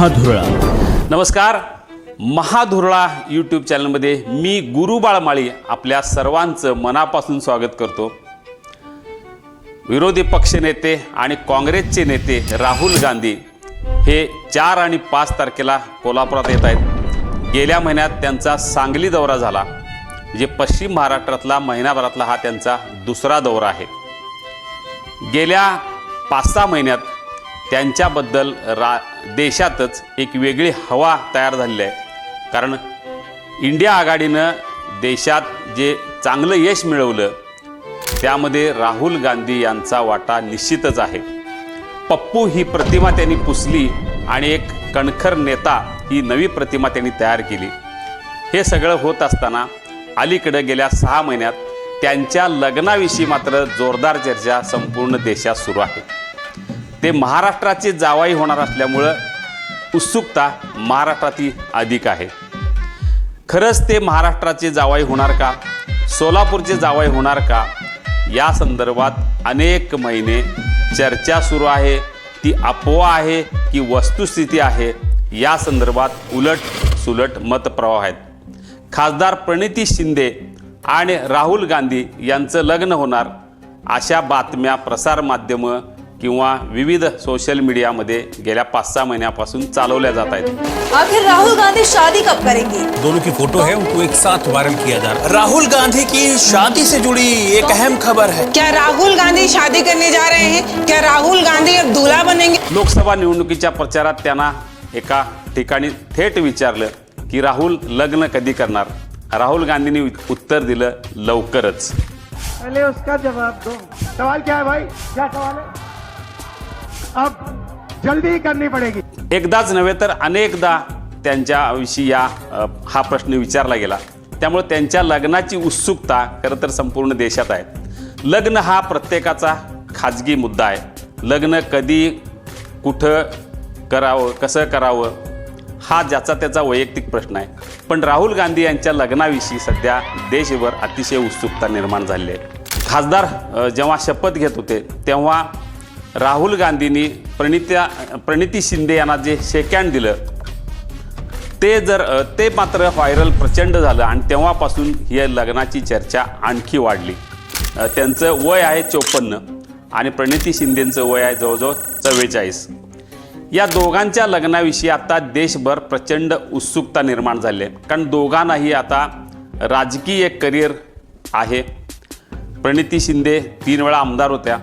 महाधुरळा. नमस्कार. महाधुरळा यूट्यूब चॅनलमध्ये मी गुरु बाळमाळी आपल्या सर्वांचं मनापासून स्वागत करतो. विरोधी पक्षनेते आणि काँग्रेसचे नेते राहुल गांधी हे चार आणि पाच तारखेला कोल्हापुरात येत आहेत. गेल्या महिन्यात त्यांचा सांगली दौरा झाला जे पश्चिम महाराष्ट्रातला महिनाभरातला हा त्यांचा दुसरा दौरा आहे. गेल्या पाच सहा महिन्यात त्यांच्याबद्दल रा देशातच एक वेगळी हवा तयार झालेली आहे. कारण इंडिया आघाडीनं देशात जे चांगलं यश मिळवलं त्यामध्ये राहुल गांधी यांचा वाटा निश्चितच आहे. पप्पू ही प्रतिमा त्यांनी पुसली आणि एक कणखर नेता ही नवी प्रतिमा त्यांनी तयार केली. हे सगळं होत असताना अलीकडं गेल्या सहा महिन्यात त्यांच्या लग्नाविषयी मात्र जोरदार चर्चा संपूर्ण देशात सुरू आहे. ते महाराष्ट्राचे जावाई होणार असल्यामुळं उत्सुकता महाराष्ट्रातील अधिक आहे. खरंच ते महाराष्ट्राचे जावाई होणार का? सोलापूरचे जावाई होणार का? या संदर्भात अनेक महिने चर्चा सुरू आहे. ती अफवा आहे की वस्तुस्थिती आहे. या संदर्भात उलट सुलट मतप्रवाह आहेत. खासदार प्रणिती शिंदे आणि राहुल गांधी यांचं लग्न होणार अशा बातम्या प्रसारमाध्यमं किंवा विविध सोशल मीडियामध्ये गेल्या पाच सहा महिन्यापासून चालवल्या जात आहेत. आखिर राहुल गांधी शादी कब करेंगे? दोनों की फोटो है उनको एक साथ वायरल किया जा रहा है। राहुल गांधी की शादी से जुड़ी एक अहम खबर है। क्या राहुल गांधी शादी करने जा रहे हैं? क्या राहुल गांधी अब दूल्हा बनेंगे? लोकसभा निवडणुकीच्या प्रचारात त्यांना एका ठिकाणी थेट विचारलं की राहुल लग्न कधी करणार? राहुल गांधींनी उत्तर दिलं लवकरच. पहले उसका जवाब दो। सवाल क्या है भाई? क्या सवाल है? अब जल्दी करनी पड़ेगी। एकदाच नव्हे तर अनेकदा त्यांच्याविषयी या अ, हा प्रश्न विचारला गेला. त्यामुळे त्यांच्या लग्नाची उत्सुकता खरं तर संपूर्ण देशात आहे. लग्न हा प्रत्येकाचा खाजगी मुद्दा आहे. लग्न कधी कुठं करावं कसं करावं हा ज्याचा त्याचा वैयक्तिक प्रश्न आहे. पण राहुल गांधी यांच्या लग्नाविषयी सध्या देशभर अतिशय उत्सुकता निर्माण झाली आहे. खासदार अ, जेव्हा शपथ घेत होते तेव्हा राहुल गांधींनी प्रणित्या प्रणिती शिंदे यांना जे शेकॅन्ड दिलं ते जर ते मात्र व्हायरल प्रचंड झालं आणि तेव्हापासून ही लग्नाची चर्चा आणखी वाढली. त्यांचं वय आहे चोपन्न आणि प्रणिती शिंदेंचं वय आहे जवळजवळ चव्वेचाळीस. या दोघांच्या लग्नाविषयी आता देशभर प्रचंड उत्सुकता निर्माण झाली आहे. कारण दोघांनाही आता राजकीय करिअर आहे. प्रणिती शिंदे तीन वेळा आमदार होत्या.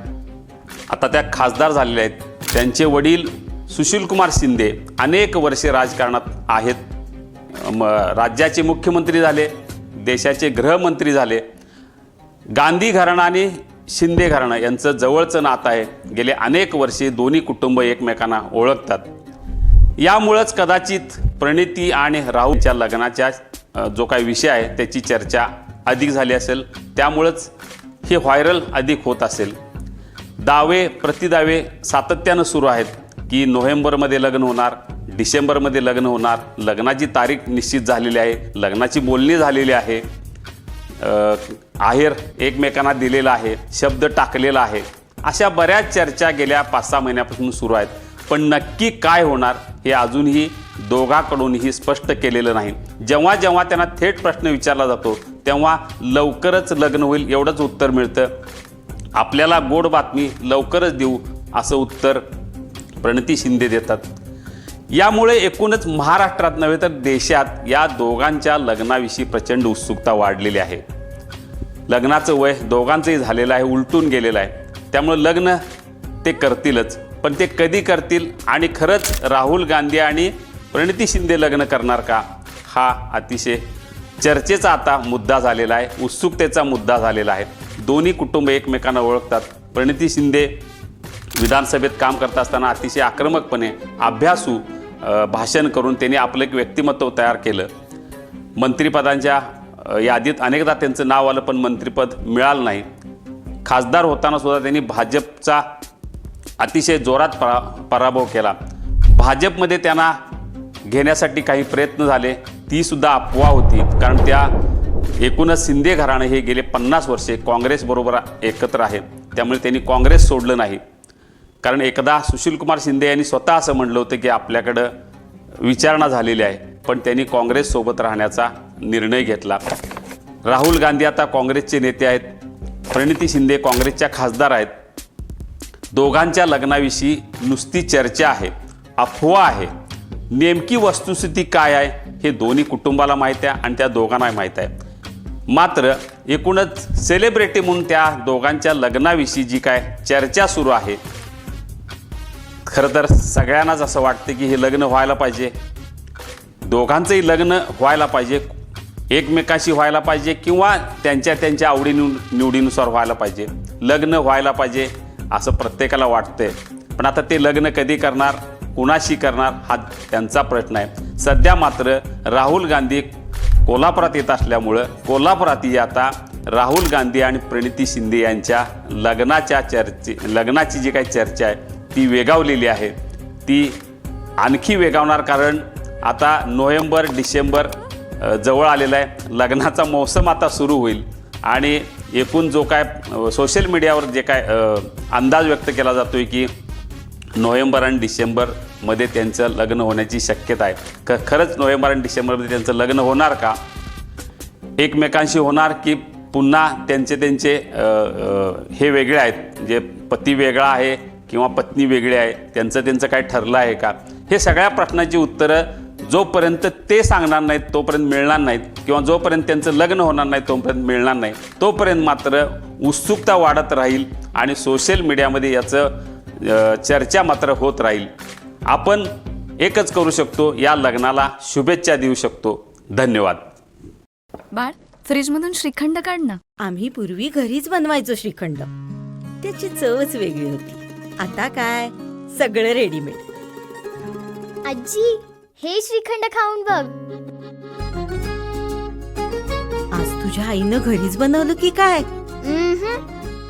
आता त्या खासदार झालेल्या आहेत. त्यांचे वडील सुशीलकुमार शिंदे अनेक वर्षे राजकारणात आहेत. म राज्याचे मुख्यमंत्री झाले देशाचे गृहमंत्री झाले. गांधी घराणा आणि शिंदे घराणं यांचं जवळचं नातं आहे. गेले अनेक वर्षे दोन्ही कुटुंब एकमेकांना ओळखतात. यामुळंच कदाचित प्रणिती आणि राहुलच्या लग्नाच्या जो काही विषय आहे त्याची चर्चा अधिक झाली असेल. त्यामुळंच हे व्हायरल अधिक होत असेल. दावे प्रतिदावे सातत्यानं सुरू आहेत की नोव्हेंबरमध्ये लग्न होणार डिसेंबरमध्ये लग्न होणार लग्नाची तारीख निश्चित झालेली आहे लग्नाची बोलणी झालेली आहे. आहेर एकमेकांना दिलेला आहे शब्द टाकलेला आहे. अशा बऱ्याच चर्चा गेल्या पाच सहा महिन्यापासून सुरू आहेत. पण नक्की काय होणार हे अजूनही दोघाकडूनही स्पष्ट केलेलं नाही. जेव्हा जेव्हा त्यांना थेट प्रश्न विचारला जातो तेव्हा लवकरच लग्न होईल एवढंच उत्तर मिळतं. आपल्याला गोड बातमी लवकरच देऊ असं उत्तर प्रणती शिंदे देतात. यामुळे एकूणच महाराष्ट्रात नव्हे तर देशात या दोघांच्या लग्नाविषयी प्रचंड उत्सुकता वाढलेली आहे. लग्नाचं वय दोघांचंही झालेलं आहे उलटून गेलेलं आहे. त्यामुळं लग्न ते करतीलच पण ते कधी करतील आणि खरंच राहुल गांधी आणि प्रणिती शिंदे लग्न करणार का? हा अतिशय चर्चेचा आता मुद्दा झालेला आहे उत्सुकतेचा मुद्दा झालेला आहे. दोन्ही कुटुंब एकमेकांना ओळखतात. प्रणिती शिंदे विधानसभेत काम करत असताना अतिशय आक्रमकपणे अभ्यासू भाषण करून त्यांनी आपलं एक व्यक्तिमत्व तयार केलं. मंत्रिपदांच्या यादीत अनेकदा त्यांचं नाव आलं पण मंत्रिपद मिळालं नाही. खासदार होताना सुद्धा त्यांनी भाजपचा अतिशय जोरात परा पराभव केला. भाजपमध्ये त्यांना घेण्यासाठी काही प्रयत्न झाले तीसुद्धा अफवा होती. कारण त्या एकूणच शिंदे घराणं हे गेले पन्नास वर्षे काँग्रेसबरोबर एकत्र आहे. त्यामुळे त्यांनी काँग्रेस सोडलं नाही. कारण एकदा सुशीलकुमार शिंदे यांनी स्वतः असं म्हणलं होतं की आपल्याकडं विचारणा झालेली आहे पण त्यांनी काँग्रेससोबत राहण्याचा निर्णय घेतला. राहुल गांधी आता काँग्रेसचे नेते आहेत. प्रणिती शिंदे काँग्रेसच्या खासदार आहेत. दोघांच्या लग्नाविषयी नुसती चर्चा आहे अफवा आहे. नेमकी वस्तुस्थिती काय आहे हे दोन्ही कुटुंबाला माहीत आहे आणि त्या दोघांना माहीत आहे. मात्र एकूणच सेलिब्रिटी म्हणून त्या दोघांच्या लग्नाविषयी जी काय चर्चा सुरू आहे खरं तर सगळ्यांनाच असं वाटतं की हे लग्न व्हायला पाहिजे. दोघांचंही लग्न व्हायला पाहिजे एकमेकाशी व्हायला पाहिजे किंवा त्यांच्या त्यांच्या आवडी निवडीनुसार व्हायला पाहिजे. लग्न व्हायला पाहिजे असं प्रत्येकाला वाटतंय. पण आता ते लग्न कधी करणार कुणाशी करणार हा त्यांचा प्रश्न आहे. सध्या मात्र राहुल गांधी कोल्हापुरात येत असल्यामुळं कोल्हापुरातही आता राहुल गांधी आणि प्रणिती शिंदे यांच्या लग्नाच्या चर्चे लग्नाची जी काही चर्चा आहे ती वेगावलेली आहे. ती आणखी वेगावणार कारण आता नोव्हेंबर डिसेंबर जवळ आलेला आहे. लग्नाचा मौसम आता सुरू होईल आणि एकूण जो काय सोशल मीडियावर जे काय अंदाज व्यक्त केला जातो आहे की नोव्हेंबर आणि मध्ये त्यांचं लग्न होण्याची शक्यता आहे. ख खरंच नोव्हेंबर आणि डिसेंबरमध्ये त्यांचं लग्न होणार का? एकमेकांशी होणार की पुन्हा त्यांचे त्यांचे हे वेगळे आहेत? जे पती वेगळा आहे किंवा पत्नी वेगळी आहे त्यांचं त्यांचं काय ठरलं आहे का? हे सगळ्या प्रश्नाची उत्तरं जोपर्यंत ते सांगणार नाहीत तोपर्यंत मिळणार नाहीत. किंवा जोपर्यंत त्यांचं लग्न होणार नाही तोपर्यंत मिळणार नाही. तोपर्यंत मात्र उत्सुकता वाढत राहील आणि सोशल मीडियामध्ये याचं चर्चा मात्र होत राहील. आपण एकच करू शकतो या लग्नाला शुभेच्छा देऊ शकतो. धन्यवाद. बाळ फ्रीजमधून श्रीखंड काढ ना. आम्ही पूर्वी घरीच बनवायचो श्रीखंड. त्याची चवच वेगळी होती. आता काय? सगळं रेडीमेड आजी हे श्रीखंड खाऊन बघ. आज तुझ्या आईनं घरीच बनवलं की काय.